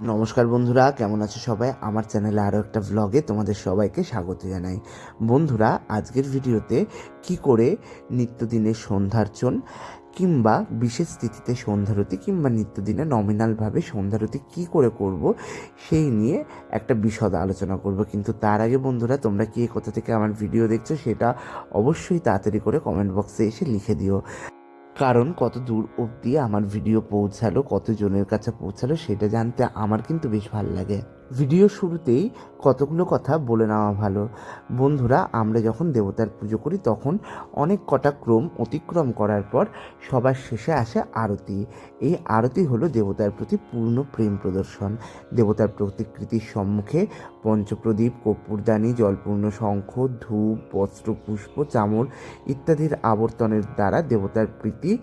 নমস্কার বন্ধুরা, কেমন আছো সবাই? আমার চ্যানেলে আরও একটা ভ্লগে তোমাদের সবাইকে স্বাগত জানাই। বন্ধুরা, আজকের ভিডিওতে কি করে নিত্যদিনের সন্ধ্যার্চন কিংবা বিশেষ তিথিতে সন্ধ্যারতি কিংবা নিত্যদিনে নমিনালভাবে সন্ধ্যারতি কি করে করব, সেই নিয়ে একটা বিশদ আলোচনা করব। কিন্তু তার আগে বন্ধুরা, তোমরা কি কোথা থেকে আমার ভিডিও দেখছ, সেটা অবশ্যই তাড়াতাড়ি করে কমেন্ট বক্সে এসে লিখে দিও। কারণ কত দূর অবধি আমার ভিডিও পৌঁছালো, কতজনের কাছে পৌঁছালো, সেটা জানতে আমার কিন্তু বেশ ভালো লাগে। ভিডিও শুরুতেই কতগুলো কথা বলে নেওয়া ভালো। বন্ধুরা, আমরা যখন দেবতার পুজো করি, তখন অনেক কটা ক্রম অতিক্রম করার পর সবার শেষে আসে আরতি। এই আরতি হলো দেবতার প্রতি পূর্ণ প্রেম প্রদর্শন। দেবতার প্রতিকৃতির সম্মুখে পঞ্চপ্রদীপ, কর্পূরদানি, জলপূর্ণ শঙ্খ, ধূপ, বস্ত্র, পুষ্প, চামর ইত্যাদির আবর্তনের দ্বারা দেবতার প্রীতি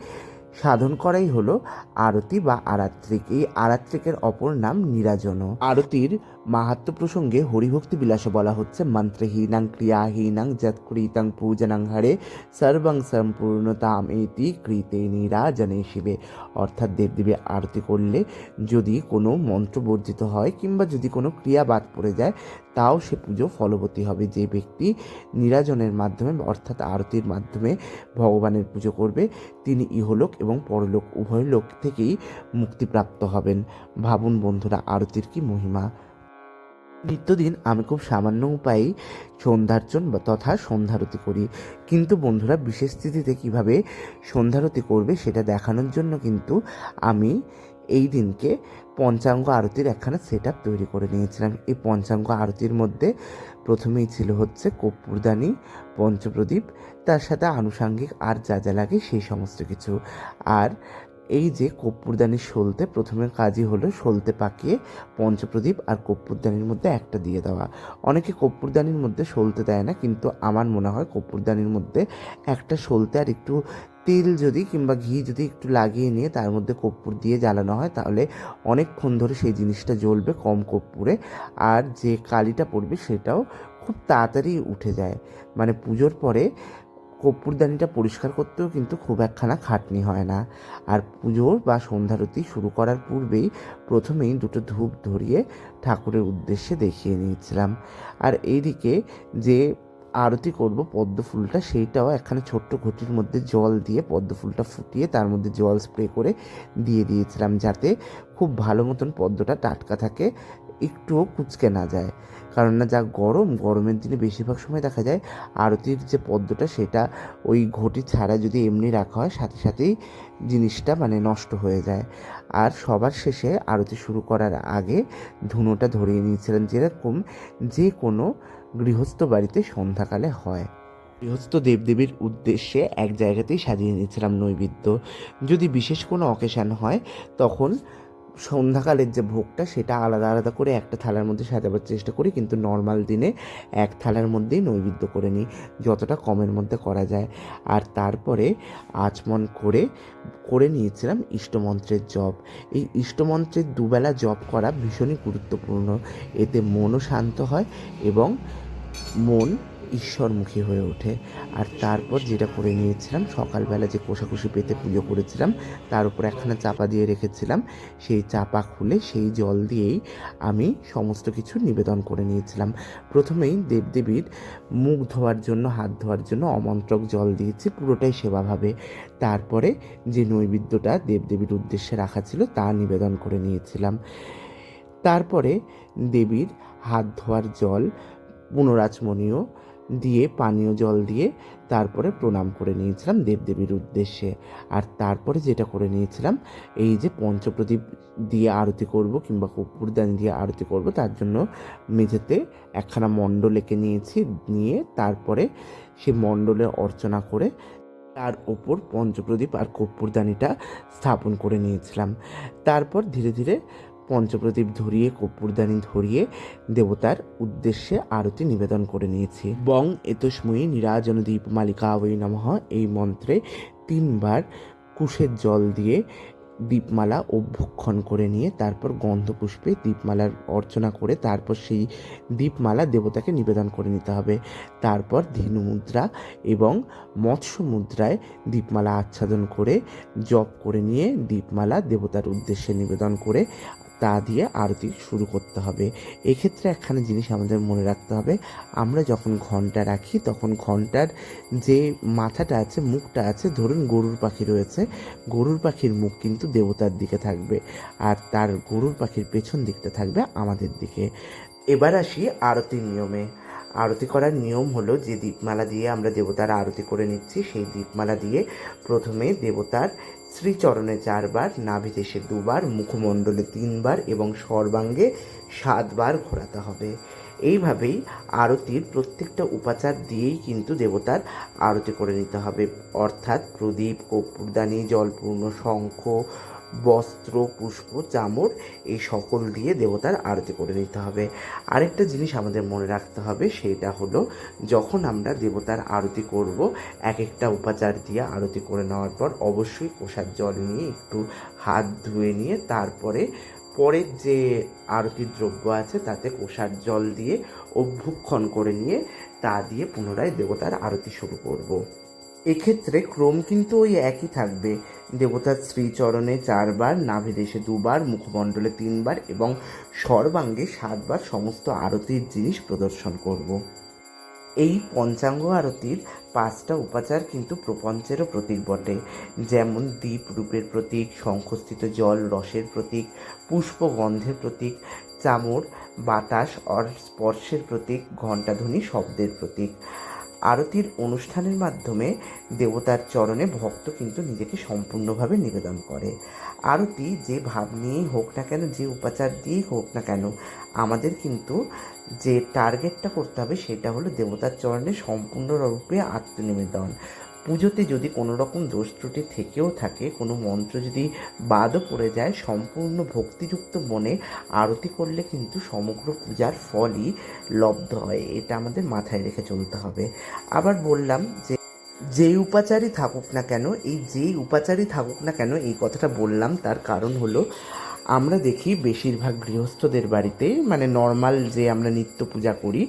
সাধন করাই হলো আরতি বা আরাত্রিক এই আরাত্রিকের অপর নাম নিরাজন আরতির মাহাত্ম প্রসঙ্গে হরিভক্তি বিলাসে বলা হচ্ছে, মন্ত্রহীনাং ক্রিয়াহীনাং যৎকৃতাং পূজনাং হরে সর্বং সম্পূর্ণতাম এতি কৃতে নিরাজনে শিবে। অর্থাৎ দেবদেবী আরতি করলে যদি কোনো মন্ত্র বর্জিত হয় কিংবা যদি কোনো ক্রিয়া বাদ পড়ে যায়, তাও সে পুজো ফলবতী হবে। যে ব্যক্তি নিরাজনের মাধ্যমে অর্থাৎ আরতির মাধ্যমে ভগবানের পুজো করবে, তিনি ইহলোক এবং পরলোক উভয় লোক থেকেই মুক্তিপ্রাপ্ত হবেন। ভাবুন বন্ধুরা, আরতির কি মহিমা? নিত্যদিন আমি খুব সামান্য উপায়েই সন্ধ্যার্চন বা তথা সন্ধ্যারতি করি। কিন্তু বন্ধুরা, বিশেষ স্থিতিতে কীভাবে সন্ধ্যারতি করবে সেটা দেখানোর জন্য কিন্তু আমি এই দিনকে পঞ্চাঙ্গ আরতির একখানা সেট আপ তৈরি করে নিয়েছিলাম। এই পঞ্চাঙ্গ আরতির মধ্যে প্রথমেই ছিল হচ্ছে কর্পূরদানি পঞ্চপ্রদীপ, তার সাথে আনুষাঙ্গিক আর যা যা লাগে সেই সমস্ত কিছু। আর এই যে কর্পূরদানির সলতে প্রথমে কাজই হলো সলতে পাকিয়ে পঞ্চপ্রদীপ আর কর্পূরদানির মধ্যে একটা দিয়ে দেওয়া। অনেকে কর্পূরদানির মধ্যে সলতে দেয় না, কিন্তু আমার মনে হয় কর্পূরদানির মধ্যে একটা সলতে আর একটু তেল যদি কিংবা ঘি যদি একটু লাগিয়ে নিয়ে তার মধ্যে কর্পূর দিয়ে জ্বালানো হয়, তাহলে অনেকক্ষণ ধরে সেই জিনিসটা জ্বলবে কম কর্পূরে আর যে কালিটা পড়বে সেটাও খুব তাড়াতাড়ি উঠে যায়। মানে পুজোর পরে কর্পূরদানিটা পরিষ্কার করতেও কিন্তু খুব একখানা খাটনি হয় না। আর পুজোর বা সন্ধ্যারতি শুরু করার পূর্বেই প্রথমেই দুটো ধূপ ধরিয়ে ঠাকুরের উদ্দেশ্যে দেখিয়ে নিয়েছিলাম। আর এইদিকে যে আরতি করব পদ্ম ফুলটা সেইটাও একখানা ছোট্ট ঘটির মধ্যে জল দিয়ে পদ্ম ফুলটা ফুটিয়ে তার মধ্যে জল স্প্রে করে দিয়ে দিয়েছিলাম যাতে খুব ভালো মতন পদ্মটা টাটকা থাকে। একটুও কুচকে না যায়। কারণ না যা গরম, গরমের দিনে বেশিরভাগ সময় দেখা যায় আরতির যে পদ্মটা, সেটা ওই ঘটি ছাড়া যদি এমনি রাখা হয়, সাথে সাথেই জিনিসটা মানে নষ্ট হয়ে যায়। আর সবার শেষে আরতি শুরু করার আগে ধুনোটা ধরিয়ে নিয়েছিলেন যেরকম যে কোনো গৃহস্থ বাড়িতে সন্ধ্যাকালে হয়। গৃহস্থ দেবদেবীর উদ্দেশ্যে এক জায়গাতেই সাজিয়ে নিয়েছিলাম নৈবেদ্য। যদি বিশেষ কোনো অকেশান হয়, তখন সন্ধ্যাকালের যে ভোগটা, সেটা আলাদা আলাদা করে একটা থালার মধ্যে সাজাবার চেষ্টা করি, কিন্তু নর্মাল দিনে এক থালার মধ্যেই নৈবেদ্য করে নিই, যতটা কমের মধ্যে করা যায়। আর তারপরে আচমন করে করে নিয়েছিলাম ইষ্টমন্ত্রের জপ। এই ইষ্টমন্ত্রের দুবেলা জপ করা ভীষণই গুরুত্বপূর্ণ। এতে মনও শান্ত হয় এবং মন ঈশ্বরমুখী হয়ে ওঠে। আর তারপর যেটা করে নিয়েছিলাম, সকালবেলা যে কোষাকুষি পেতে পুজো করেছিলাম, তার উপর একখানা চাপা দিয়ে রেখেছিলাম। সেই চাপা খুলে সেই জল দিয়েই আমি সমস্ত কিছু নিবেদন করে নিয়েছিলাম। প্রথমেই দেবদেবীর মুখ ধোয়ার জন্য, হাত ধোয়ার জন্য অমন্ত্রক জল দিয়েছি পুরোটাই সেবাভাবে তারপরে যে নৈবেদ্যটা দেবদেবীর উদ্দেশ্যে রাখা ছিল, তা নিবেদন করে নিয়েছিলাম। তারপরে দেবীর হাত ধোয়ার জল, পুনরাচমনীয় দিয়ে পানীয় জল দিয়ে তারপরে প্রণাম করে নিয়েছিলাম দেবদেবীর উদ্দেশ্যে। আর তারপরে যেটা করে নিয়েছিলাম, এই যে পঞ্চপ্রদীপ দিয়ে আরতি করব কিংবা কর্পূরদান দিয়ে আরতি করব, তার জন্য মেঝেতে একখানা মণ্ডল এঁকে নিয়েছি, নিয়ে তারপরে সে মণ্ডলে অর্চনা করে তার ওপর পঞ্চপ্রদীপ আর কর্পূরদানিটা স্থাপন করে নিয়েছিলাম। তারপর ধীরে ধীরে পঞ্চপ্রদীপ ধরিয়ে, কর্পূরদানি ধরিয়ে দেবতার উদ্দেশ্যে আরতি নিবেদন করে নিয়েছি। বং এতস্ময়ী নিরাজন দীপ মালিকা ওই নমঃ। এই মন্ত্রে তিনবার কুশের জল দিয়ে দীপমালা অভ্যক্ষণ করে নিয়ে, তারপর গন্ধপুষ্পে দীপমালার অর্চনা করে, তারপর সেই দীপমালা দেবতাকে নিবেদন করে নিতে হবে। তারপর ধেনু মুদ্রা এবং মৎস্য মুদ্রায় দীপমালা আচ্ছাদন করে, জপ করে নিয়ে দীপমালা দেবতার উদ্দেশ্যে নিবেদন করে তা দিয়ে আরতি শুরু করতে হবে। এক্ষেত্রে একখানা জিনিস আমাদের মনে রাখতে হবে। আমরা যখন ঘণ্টা রাখি, তখন ঘণ্টার যে মাথাটা আছে, মুখটা আছে, ধরুন গরুর পাখি রয়েছে, গরুর পাখির মুখ কিন্তু দেবতার দিকে থাকবে আর তার গরুর পাখির পেছন দিকটা থাকবে আমাদের দিকে। এবার আসি আরতির নিয়মে। আরতি করার নিয়ম হলো যে দীপমালা দিয়ে আমরা দেবতার আরতি করে নিচ্ছি। সেই দীপমালা দিয়ে প্রথমে দেবতার শ্রীচরণে চারবার নাভিদেশে দুবার, মুখমণ্ডলে তিনবার এবং সর্বাঙ্গে সাতবার ঘোরাতে হবে। এইভাবেই আরতির প্রত্যেকটা উপাচার দিয়েই কিন্তু দেবতার আরতি করে নিতে হবে। অর্থাৎ প্রদীপ কর্পূরদানি জলপূর্ণ, শঙ্খ বস্ত্র, পুষ্প চামড় এই সকল দিয়ে দেবতার আরতি করে নিতে হবে আরেকটা জিনিস আমাদের মনে রাখতে হবে, সেটা হলো যখন আমরা দেবতার আরতি করব এক একটা উপাচার দিয়ে আরতি করে নেওয়ার পর অবশ্যই প্রসাদ জল নিয়ে একটু হাত ধুয়ে নিয়ে তারপরে পরের যে আরতির দ্রব্য আছে, তাতে কোষার জল দিয়ে অভ্যুক্ষণ করে নিয়ে তা দিয়ে পুনরায় দেবতার আরতি শুরু করব। এক্ষেত্রে ক্রম কিন্তু ওই একই থাকবে। দেবতার শ্রীচরণে চারবার নাভিদেশে দুবার, মুখমণ্ডলে তিনবার এবং সর্বাঙ্গে সাতবার সমস্ত আরতির জিনিস প্রদর্শন করব। এই পঞ্চাঙ্গ আরতির পাঁচটা উপাচার কিন্তু প্রপঞ্চেরও প্রতীক বটে। যেমন দ্বীপ রূপের প্রতীক, শঙ্খস্থিত জল রসের প্রতীক, পুষ্পগন্ধের প্রতীক, চামড়, বাতাস, অর স্পর্শের প্রতীক, ঘণ্টাধ্বনি শব্দের প্রতীক। আরতির অনুষ্ঠানের মাধ্যমে দেবতার চরণে ভক্ত কিন্তু নিজেকে সম্পূর্ণভাবে নিবেদন করে। আরতি যে ভাব নিয়েই হোক না কেন, যে উপাচার দিয়েই হোক না কেন, আমাদের কিন্তু যে টার্গেটটা করতে হবে সেটা হলো দেবতার চরণে সম্পূর্ণরূপে আত্মনিবেদন। পুজোতে যদি কোনো রকম দোষ ত্রুটি থেকেও থাকে, কোনো মন্ত্র যদি বাদও পড়ে যায়, সম্পূর্ণ ভক্তিযুক্ত মনে আরতি করলে কিন্তু সমগ্র পূজার ফলই লব্ধ হয়। এটা আমাদের মাথায় রেখে চলতে হবে। আবার বললাম যে যেই উপাচারই থাকুক না কেন, এই যেই উপাচারই থাকুক না কেন, এই কথাটা বললাম, তার কারণ হলো আমরা দেখি বেশিরভাগ গৃহস্থদের বাড়িতে মানে নর্মাল যে আমরা নিত্য পূজা করি,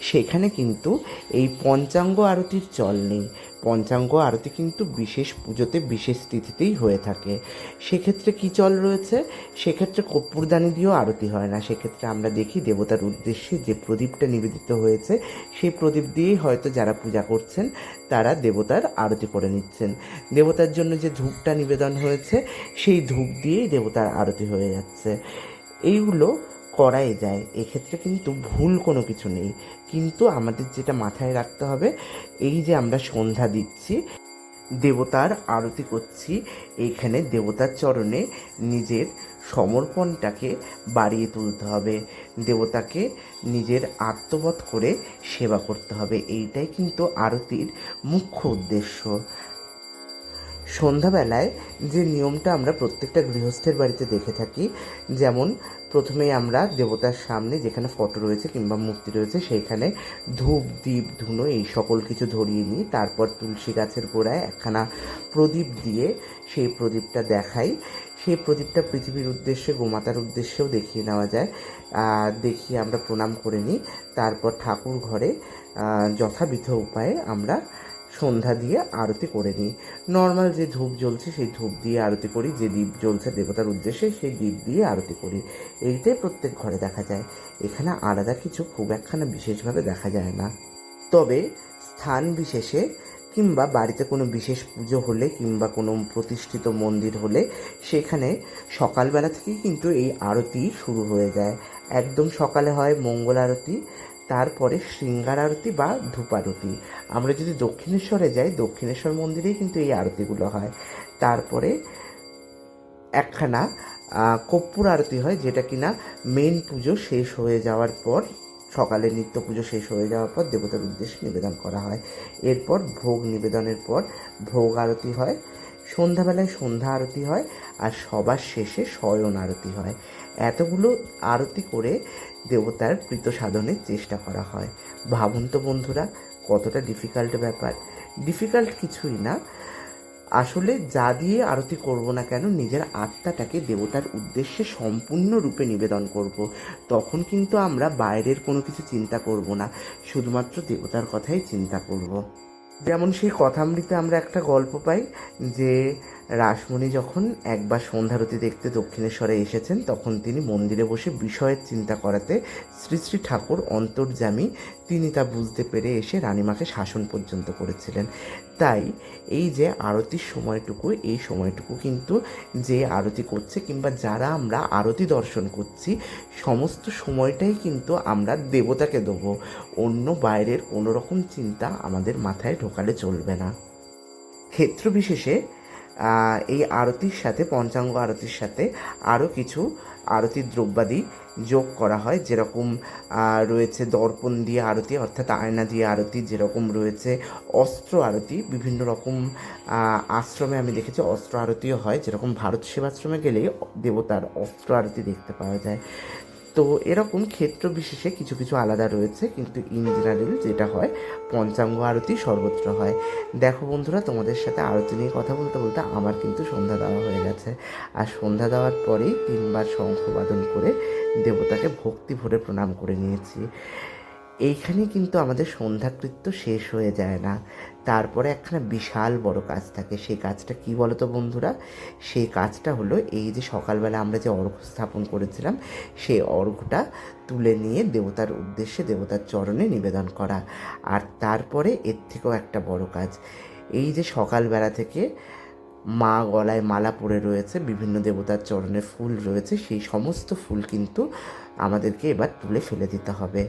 সেখানে কিন্তু এই পঞ্চাঙ্গ আরতির চল নেই। পঞ্চাঙ্গ আরতি কিন্তু বিশেষ পুজোতে, বিশেষ তিথিতেই হয়ে থাকে। সেক্ষেত্রে কী চল রয়েছে? সেক্ষেত্রে কর্পূরদানি দিয়েও আরতি হয় না। সেক্ষেত্রে আমরা দেখি দেবতার উদ্দেশ্যে যে প্রদীপটা নিবেদিত হয়েছে, সেই প্রদীপ দিয়েই হয়তো যারা পূজা করছেন, তারা দেবতার আরতি করে নিচ্ছেন। দেবতার জন্য যে ধূপটা নিবেদন হয়েছে, সেই ধূপ দিয়েই দেবতার আরতি হয়ে যাচ্ছে। এইগুলো করাই যায়। এক্ষেত্রে কিন্তু ভুল কোনো কিছু নেই। কিন্তু আমাদের যেটা মাথায় রাখতে হবে, এই যে আমরা সন্ধ্যা দিচ্ছি, দেবতার আরতি করছি এইখানে দেবতার চরণে নিজের সমর্পণটাকে বাড়িয়ে তুলতে হবে। দেবতাকে নিজের আত্মবোধ করে সেবা করতে হবে। এইটাই কিন্তু আরতির মুখ্য উদ্দেশ্য। সন্ধ্যাবেলায় যে নিয়মটা আমরা প্রত্যেকটা গৃহস্থের বাড়িতে দেখে থাকি, যেমন প্রথমেই আমরা দেবতার সামনে যেখানে ফটো রয়েছে কিংবা মূর্তি রয়েছে, সেইখানে ধূপ দ্বীপ ধুনো এই সকল কিছু ধরিয়ে নিই। তারপর তুলসী গাছের গোড়ায় একখানা প্রদীপ দিয়ে সেই প্রদীপটা দেখাই। সেই প্রদীপটা পৃথিবীর উদ্দেশ্যে, গোমাতার উদ্দেশ্যেও দেখিয়ে নেওয়া যায়। দেখিয়ে আমরা প্রণাম করে নিই। তারপর ঠাকুর ঘরে যথাবিধ উপায়ে আমরা সন্ধ্যা দিয়ে আরতি করে নিই। নর্মাল যে ধূপ জ্বলছে, সেই ধূপ দিয়ে আরতি করি। যে দ্বীপ জ্বলছে দেবতার উদ্দেশ্যে, সেই দ্বীপ দিয়ে আরতি করি। এইটাই প্রত্যেক ঘরে দেখা যায়। এখানে আলাদা কিছু খুব একখানা বিশেষভাবে দেখা যায় না। তবে স্থান বিশেষে কিংবা বাড়িতে কোনো বিশেষ পুজো হলে কিংবা কোনো প্রতিষ্ঠিত মন্দির হলে সেখানে সকালবেলা থেকেই কিন্তু এই আরতি শুরু হয়ে যায়। একদম সকালে হয় মঙ্গল আরতি তারপরে শৃঙ্গার আরতি বা ধূপ আরতি আমরা যদি দক্ষিণেশ্বরে যাই, দক্ষিণেশ্বর মন্দিরেই কিন্তু এই আরতিগুলো হয়। তারপরে একখানা কর্পূর আরতি হয়, যেটা কিনা মেন পুজো শেষ হয়ে যাওয়ার পর, সকালে নিত্য পুজো শেষ হয়ে যাওয়ার পর দেবতার উদ্দেশ্যে নিবেদন করা হয়। এরপর ভোগ নিবেদনের পর ভোগ আরতি হয়, সন্ধ্যাবেলায় সন্ধ্যা আরতি হয়, আর সবার শেষে শয়ন আরতি হয়। এতগুলো আরতি করে দেবতার প্রীত সাধনের চেষ্টা করা হয়। ভাবুন তো বন্ধুরা, কতটা ডিফিকাল্ট ব্যাপার। ডিফিকাল্ট কিছুই না। আসলে যা দিয়ে আরতি করব না কেন, নিজের আত্মাটাকে দেবতার উদ্দেশ্যে সম্পূর্ণরূপে নিবেদন করব। তখন কিন্তু আমরা বাইরের কোনো কিছু চিন্তা করব না, শুধুমাত্র দেবতার কথাই চিন্তা করব। যেমন সেই কথামৃতে আমরা একটা গল্প পাই যে রাসমণি যখন একবার সন্ধ্যারতি দেখতে দক্ষিণেশ্বরে এসেছেন, তখন তিনি মন্দিরে বসে বিষয়ের চিন্তা করাতে শ্রী শ্রী ঠাকুর অন্তর্যামী, তিনি তা বুঝতে পেরে এসে রানীমাকে শাসন পর্যন্ত করেছিলেন। তাই এই যে আরতির সময়টুকু, এই সময়টুকু কিন্তু যে আরতি করছে কিংবা যারা আমরা আরতি দর্শন করছি, সমস্ত সময়টাই কিন্তু আমরা দেবতাকে দেবো। অন্য বাইরের কোনো রকম চিন্তা আমাদের মাথায় ঢোকালে চলবে না। ক্ষেত্র বিশেষে এই আরতির সাথে, পঞ্চাঙ্গ আরতির সাথে আরও কিছু আরতির দ্রব্যাদি যোগ করা হয়। যেরকম রয়েছে দর্পণ দিয়ে আরতি, অর্থাৎ আয়না দিয়ে আরতি, যেরকম রয়েছে অস্ত্র আরতি। বিভিন্ন রকম আশ্রমে আমি দেখেছি অস্ত্র আরতিও হয়। যেরকম ভারত সেবাশ্রমে গেলেই দেবতার অস্ত্র আরতি দেখতে পাওয়া যায়। তো এরকম ক্ষেত্র বিশেষে কিছু কিছু আলাদা রয়েছে, কিন্তু ইন জেনারেল যেটা হয়, পঞ্চাঙ্গ আরতি সর্বত্র হয়। দেখো বন্ধুরা, তোমাদের সাথে আরতি নিয়ে কথা বলতে বলতে আমার কিন্তু সন্ধ্যা দেওয়া হয়ে গেছে। আর সন্ধ্যা দেওয়ার পরেই তিনবার শঙ্খবাদন করে দেবতাকে ভক্তি ভরে প্রণাম করে নিয়েছি। এইখানে কিন্তু আমাদের সন্ধ্যাকৃত্য শেষ হয়ে যায় না। তারপরে একখানা বিশাল বড় কাজ থাকে। সেই কাজটা কি বলো তো বন্ধুরা? সেই কাজটা হলো এই যে সকালবেলা আমরা যে অর্ঘ স্থাপন করেছিলাম, সেই অর্ঘটা তুলে নিয়ে দেবতার উদ্দেশ্যে দেবতার চরণে নিবেদন করা। আর তারপরে এর থেকেও একটা বড় কাজ। এই যে সকালবেলা থেকে মা গলায় মালা পরে রয়েছে, বিভিন্ন দেবতার চরণে ফুল রয়েছে, সেই সমস্ত ফুল কিন্তু আমাদেরকে এবার তুলে ফেলে দিতে হবে।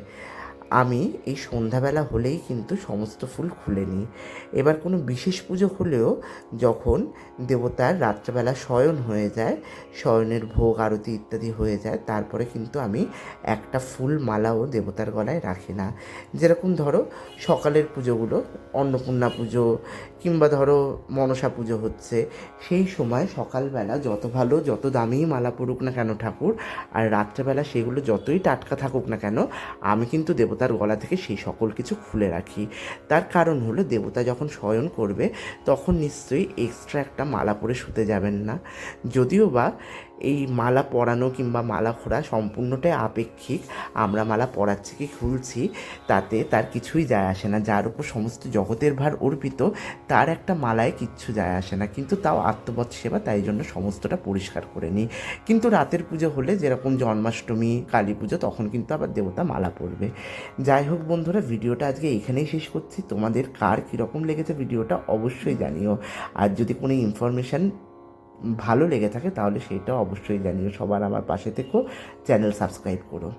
আমি এই সন্ধ্যাবেলা হলেই কিন্তু সমস্ত ফুল খুলে নিই। এবার কোনো বিশেষ পুজো হলেও যখন দেবতার রাত্রেবেলা শয়ন হয়ে যায়, শয়নের ভোগ, আরতি ইত্যাদি হয়ে যায়, তারপরে কিন্তু আমি একটা ফুল মালাও দেবতার গলায় রাখি না। যেরকম ধরো সকালের পুজোগুলো, অন্নপূর্ণা পুজো কিংবা ধরো মনসা পুজো হচ্ছে, সেই সময় সকালবেলা যত ভালো, যত দামি মালা পড়ুক না কেন ঠাকুর, আর রাত্রেবেলা সেগুলো যতই টাটকা থাকুক না কেন, আমি কিন্তু দেবতার গলা থেকে সেই সকল কিছু খুলে রাখি। তার কারণ হলো দেবতা যখন শয়ন করবে, তখন নিশ্চয়ই এক্সট্রা একটা মালা পরে শুতে যাবেন না। যদিও বা এই মালা পরানো কিংবা মালা খোড়া সম্পূর্ণটাই আপেক্ষিক। আমরা মালা পরাচ্ছি কি খুলছি, তাতে তার কিছুই যায় আসে না। যার উপর সমস্ত জগতের ভার অর্পিত, তার একটা মালায় কিচ্ছু যায় আসে না। কিন্তু তাও আত্মবৎ সেবা, তাই জন্য সমস্তটা পরিষ্কার করে নিই। কিন্তু রাতের পুজো হলে যেরকম জন্মাষ্টমী, কালী পুজো, তখন কিন্তু আবার দেবতা মালা পরবে। যাই হোক বন্ধুরা, ভিডিওটা আজকে এখানেই শেষ করছি। তোমাদের কার কীরকম লেগেছে ভিডিওটা অবশ্যই জানিও। আর যদি কোনো ইনফরমেশান ভালো লেগে থাকে তাহলে সেটা অবশ্যই জানিও। সবার আমার পাশে থেকেও চ্যানেল সাবস্ক্রাইব করো।